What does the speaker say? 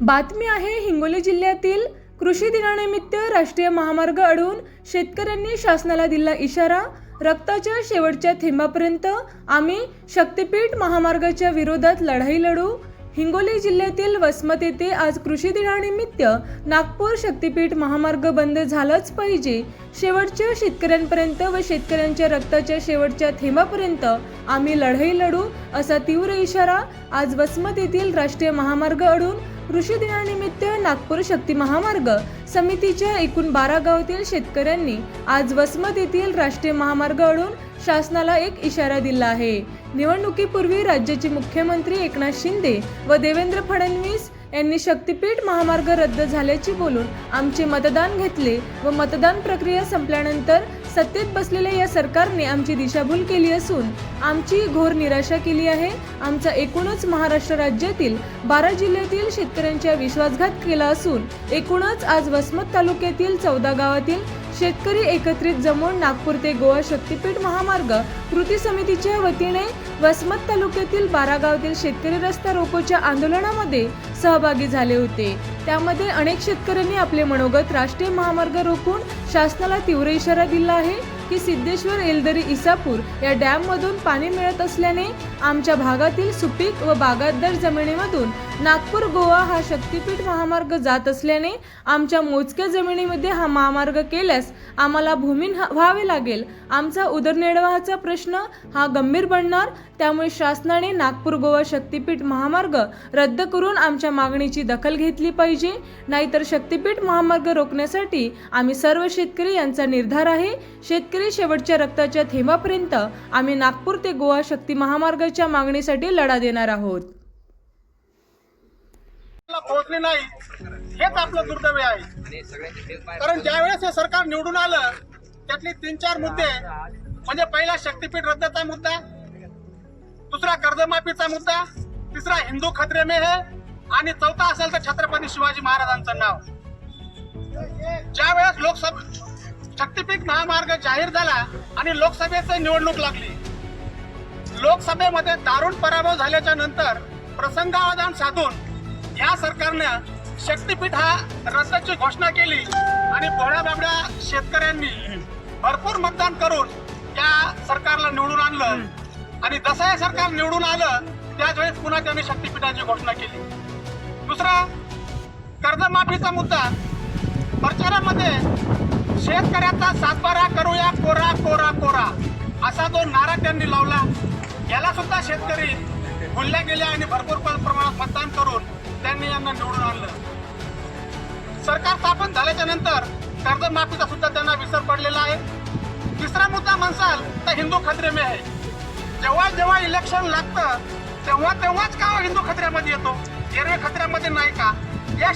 बातमी आहे हिंगोली जिल्ह्यातील कृषी दिनानिमित्त राष्ट्रीय महामार्ग अडवून शेतकऱ्यांनी शासनाला दिला इशारा रक्ताच्या शेवटच्या थेंबापर्यंत आम्ही शक्तीपीठ महामार्गाच्या विरोधात लढाई लढू. हिंगोली जिल्ह्यातील वसमत येथे आज कृषी दिनानिमित्त नागपूर शक्तीपीठ महामार्ग बंद झालाच पाहिजे. शेवटच्या शेतकऱ्यांपर्यंत व शेतकऱ्यांच्या रक्ताच्या शेवटच्या थेंबापर्यंत आम्ही लढाई लढू असा तीव्र इशारा आज वसमत येथील राष्ट्रीय महामार्ग अडून कृषी दिनानिमित्त नागपूर शक्ती महामार्ग समितीच्या एकूण बारा गावातील शेतकऱ्यांनी आज वसमत येथील राष्ट्रीय महामार्ग अडून शासनाला एक इशारा दिला आहे. निवडणुकीपूर्वी राज्याचे मुख्यमंत्री एकनाथ शिंदे व देवेंद्र फडणवीस यांनी शक्तीपीठ महामार्ग रद्द झाल्याचे बोलून आमचे मतदान घेतले व मतदान प्रक्रिया संपल्यानंतर सत्तेत बसलेल्या या सरकारने आमची दिशाभूल केली असून आमची घोर निराशा केली आहे. आमचा एकूणच महाराष्ट्र राज्यातील बारा जिल्ह्यातील शेतकऱ्यांच्या विश्वासघात केला असून एकूणच आज वसमत तालुक्यातील चौदा गावातील शेतकरी एकत्रित जमून नागपूर ते गोवा शक्तीपीठ महामार्ग कृती समितीच्या वतीने वसमत तालुक्यातील बारागावतील शेतकरी रस्ता रोकोच्या आंदोलनामध्ये सहभागी झाले होते. त्यामध्ये अनेक शेतकऱ्यांनी आपले मनोगत राष्ट्रीय महामार्ग रोखून शासनाला तीव्र इशारा दिला आहे की सिद्धेश्वर एलदरी इसापूर या डॅममधून पाणी मिळत असल्याने आमच्या भागातील सुपीक व बागायतदार जमिनीमधून नागपूर गोवा हा शक्तीपीठ महामार्ग जात असल्याने आमच्या मोजक्या जमिनीमध्ये हा महामार्ग केल्यास आम्हाला भूमीन व्हावे लागेल. आमचा उदरनिर्वाहाचा प्रश्न हा गंभीर बनणार. त्यामुळे शासनाने नागपूर गोवा शक्तीपीठ महामार्ग रद्द करून आमच्या मागणीची दखल घेतली पाहिजे. नाहीतर शक्तीपीठ महामार्ग रोखण्यासाठी आम्ही सर्व शेतकरी यांचा निर्धार आहे. शेतकरी शेवटच्या रक्ताच्या थेंबापर्यंत आम्ही नागपूर ते गोवा शक्ती महामार्गाच्या मागणीसाठी लढा देणार आहोत. पोहोचले नाही हेच आपलं दुर्दैव आहे. कारण ज्यावेळेस हे सरकार निवडून आलं त्यातले तीन चार मुद्दे म्हणजे पहिला शक्तीपीठ रद्दचा मुद्दा दुसरा कर्जमाफीचा मुद्दा तिसरा हिंदू खत्रे में है आणि चौथा असेल तर छत्रपती शिवाजी महाराजांचं नाव. ज्या वेळेस लोकसभा शक्तीपीठ महामार्ग जाहीर झाला आणि लोकसभेची निवडणूक लागली लोकसभेमध्ये दारुण पराभव झाल्याच्यानंतर प्रसंगावधान साधून या सरकारनं शक्तीपीठ हा रद्दची घोषणा केली आणि भोळ्या बाबड्या शेतकऱ्यांनी भरपूर मतदान करून त्या सरकारला निवडून आणलं. आणि जसं हे सरकार निवडून आलं त्याच वेळेस पुन्हा त्यांनी शक्तीपीठाची घोषणा केली. दुसरा कर्जमाफीचा मुद्दा. प्रचारामध्ये शेतकऱ्याचा सातबारा करूया कोरा कोरा कोरा असा जो नारा त्यांनी लावला याला सुद्धा शेतकरी भुलल्या गेल्या आणि भरपूर यांना निवडून आणलं. सरकार स्थापन झाल्याच्यानंतर कर्जमाफीचा सुद्धा त्यांना विसर पडलेला आहे. तिसरा मुद्दा म्हणसाल तर हिंदू खत्रे में आहे. जेव्हा जेव्हा इलेक्शन लागतं तेव्हा तेव्हाच का हिंदू खत्र्यामध्ये येतो? एरवे खत्र्यामध्ये नाही का? या